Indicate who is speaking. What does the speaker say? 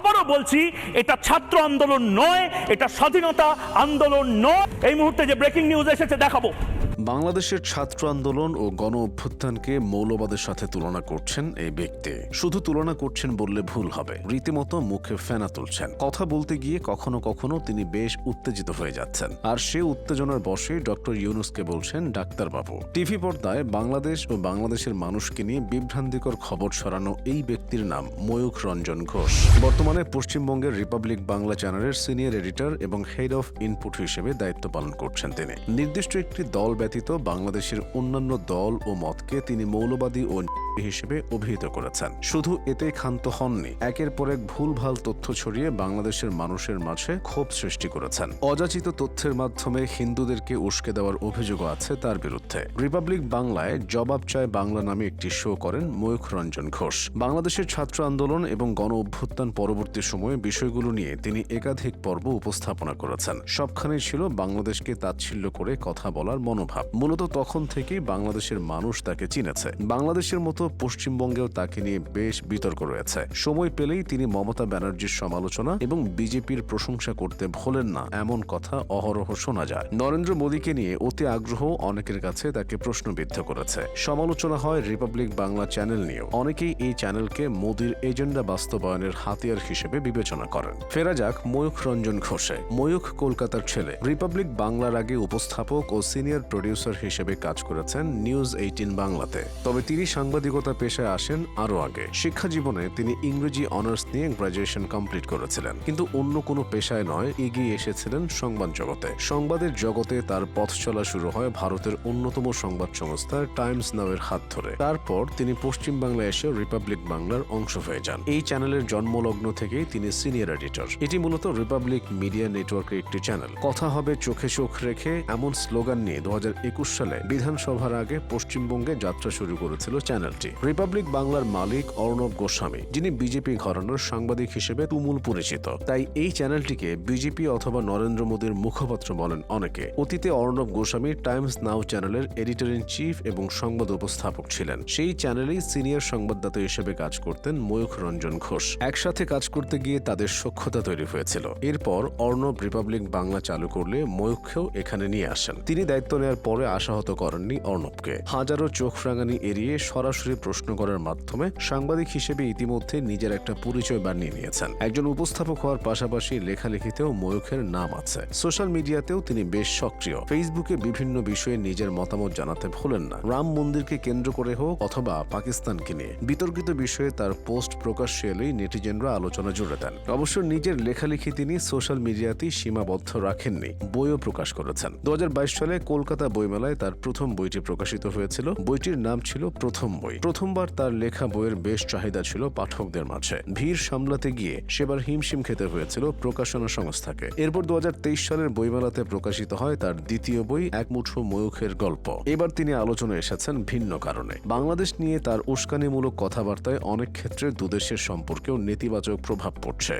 Speaker 1: আবারও বলছি, এটা ছাত্র আন্দোলন নয়, এটা স্বাধীনতা আন্দোলন নয়। এই মুহূর্তে যে ব্রেকিং নিউজ এসেছে, দেখাবো।
Speaker 2: বাংলাদেশের ছাত্র আন্দোলন ও গণ অভ্যুত্থানকে মৌলবাদের সাথে তুলনা করছেন এই ব্যক্তি। শুধু তুলনা করছেন বললে ভুল হবে। রীতিমতো মুখে ফেনা তুলছেন। কথা বলতে গিয়ে কখনো কখনো তিনি বেশ উত্তেজিত হয়ে যাচ্ছেন। আর সে উত্তেজনার বসে ডক্টর ইউনুসকে বলছেন ডাক্তারবাবু। টিভি পর্দায় বাংলাদেশ ও বাংলাদেশের মানুষকে নিয়ে বিভ্রান্তিকর খবর ছড়ানো এই ব্যক্তির নাম ময়ূখ রঞ্জন ঘোষ। বর্তমানে পশ্চিমবঙ্গের রিপাবলিক বাংলা চ্যানেলের সিনিয়র এডিটর এবং হেড অফ ইনপুট হিসেবে দায়িত্ব পালন করছেন তিনি। নির্দিষ্ট একটি দল ব্যতীত বাংলাদেশের অন্যান্য দল ও মতকে তিনি মৌলবাদী ও হিসেবে অভিহিত করেছেন। শুধু এতে ক্ষান্ত হননি, একের পর এক ভুলভাল তথ্য ছড়িয়ে বাংলাদেশের মানুষের মাঝে ক্ষোভ সৃষ্টি করেছেন। অযাচিত তথ্যের মাধ্যমে হিন্দুদেরকে উস্কে দেওয়ার অভিযোগও আছে তার বিরুদ্ধে। রিপাবলিক বাংলায় জবাব চায় বাংলা নামে একটি শো করেন ময়ূখ রঞ্জন ঘোষ। বাংলাদেশের ছাত্র আন্দোলন এবং গণ অভ্যুত্থান পরবর্তী সময়ে বিষয়গুলো নিয়ে তিনি একাধিক পর্ব উপস্থাপনা করেছেন। সবখানেই ছিল বাংলাদেশকে তাচ্ছিল্য করে কথা বলার মনোভাব। মূলত তখন থেকেই বাংলাদেশের মানুষ তাকে চিনেছে। বাংলাদেশের মতো পশ্চিমবঙ্গেও তাকে নিয়ে বেশ বিতর্ক রয়েছে। সময় পেলেই তিনি মমতা ব্যানার্জির সমালোচনা এবং বিজেপির প্রশংসা করতে ভোলেন না, এমন কথা অহরহ শোনা যায়। নরেন্দ্র মোদীকে নিয়ে অতি আগ্রহ অনেকের কাছে তাকে প্রশ্নবিদ্ধ করেছে। সমালোচনা হয় রিপাবলিক বাংলা চ্যানেল নিয়েও। অনেকেই এই চ্যানেলকে মোদীর এজেন্ডা বাস্তবায়নের হাতিয়ার হিসেবে বিবেচনা করেন। ফেরা যাক ময়ূখ রঞ্জন ঘোষে। ময়ূখ কলকাতার ছেলে। রিপাবলিক বাংলার আগে উপস্থাপক ও সিনিয়র প্রডিউসার হিসেবে কাজ করেছেন নিউজ এইটিন বাংলাতে। তবে তিনি সাংবাদিকতা পেশায় আসেন আরও আগে। শিক্ষা জীবনে তিনি ইংরেজি অনার্স নিয়ে গ্রাজুয়েশন কমপ্লিট করেছিলেন। কিন্তু অন্য কোনো পেশায় নয়, এগিয়ে এসেছিলেন সংবাদ জগতে। সংবাদের জগতে তার পথ চলা শুরু হয় ভারতের অন্যতম সংবাদ সংস্থা টাইমস নামের হাত ধরে। তারপর তিনি পশ্চিম বাংলায় এসে রিপাবলিক বাংলার অংশ হয়ে যান। এই চ্যানেলের জন্মলগ্ন থেকেই তিনি সিনিয়র এডিটর। এটি মূলত রিপাবলিক মিডিয়া নেটওয়ার্কের একটি চ্যানেল। কথা হবে চোখে চোখ রেখে এমন স্লোগান নিয়ে দু সালে বিধানসভার আগে পশ্চিমবঙ্গে যাত্রা শুরু করেছিল চ্যানেলটি। রিপাবলিক বাংলার মালিক অর্ণব গোস্বামী, যিনি বিজেপি ঘরানোর সাংবাদিক হিসেবে তুমুল পরিচিত। তাই এই চ্যানেলটিকে বিজেপি অথবা নরেন্দ্র মোদীর মুখপাত্র বলেন অনেকে। অতীতে অর্ণব গোস্বামী টাইমস নাও চ্যানেলের এডিটর ইন চিফ এবং সংবাদ উপস্থাপক ছিলেন। সেই চ্যানেলেই সিনিয়র সংবাদদাতা হিসেবে কাজ করতেন ময়ূখ রঞ্জন ঘোষ। একসাথে কাজ করতে গিয়ে তাদের সক্ষতা তৈরি হয়েছিল। এরপর অর্ণব রিপাবলিক বাংলা চালু করলে ময়ূখকেও এখানে নিয়ে আসেন। তিনি দায়িত্ব নেওয়ার পরে আশাহত করেননি অর্ণবকে। হাজারো চোখ রাঙানি এড়িয়ে সরাসরি প্রশ্ন করার মাধ্যমে সাংবাদিক হিসেবে ইতিমধ্যে নিজের একটা পরিচয় বানিয়ে নিয়েছেন। একজন উপস্থাপক হওয়ার পাশাপাশি লেখালেখিতেও ময়ূখের নাম আছে। সোশ্যাল মিডিয়াতেও তিনি বেশ সক্রিয়। ফেসবুকে বিভিন্ন বিষয়ে নিজের মতামত জানাতে ভোলেন না। রাম মন্দিরকে কেন্দ্র করে হোক অথবা পাকিস্তানকে নিয়ে। বিতর্কিত বিষয়ে তার পোস্ট প্রকাশ্যে এলেই নেটিজেনরা আলোচনা জুড়ে দেন অবশ্য নিজের লেখালেখি তিনি সোশ্যাল মিডিয়াতেই সীমাবদ্ধ রাখেননি, বইও প্রকাশ করেছেন। দু হাজার বাইশ সালে কলকাতা বইমেলায় তার প্রথম বইটি প্রকাশিত হয়েছিল। বইটির নাম ছিল প্রথম বই। প্রথমবার তার লেখা বইয়ের বেশ চাহিদা ছিল পাঠকদের মাঝে। ভিড় সামলাতে গিয়ে সেবার হিমশিম খেতে হয়েছিল প্রকাশনা সংস্থাকে। এরপর দু হাজার তেইশ সালের বইমেলাতে প্রকাশিত হয় তার দ্বিতীয় বই, এক মুঠো ময়ূখের গল্প। এবার তিনি আলোচনায় এসেছেন ভিন্ন কারণে। বাংলাদেশ নিয়ে তার উস্কানিমূলক কথাবার্তায় অনেক ক্ষেত্রে দুদেশের সম্পর্কেও নেতিবাচক প্রভাব পড়ছে।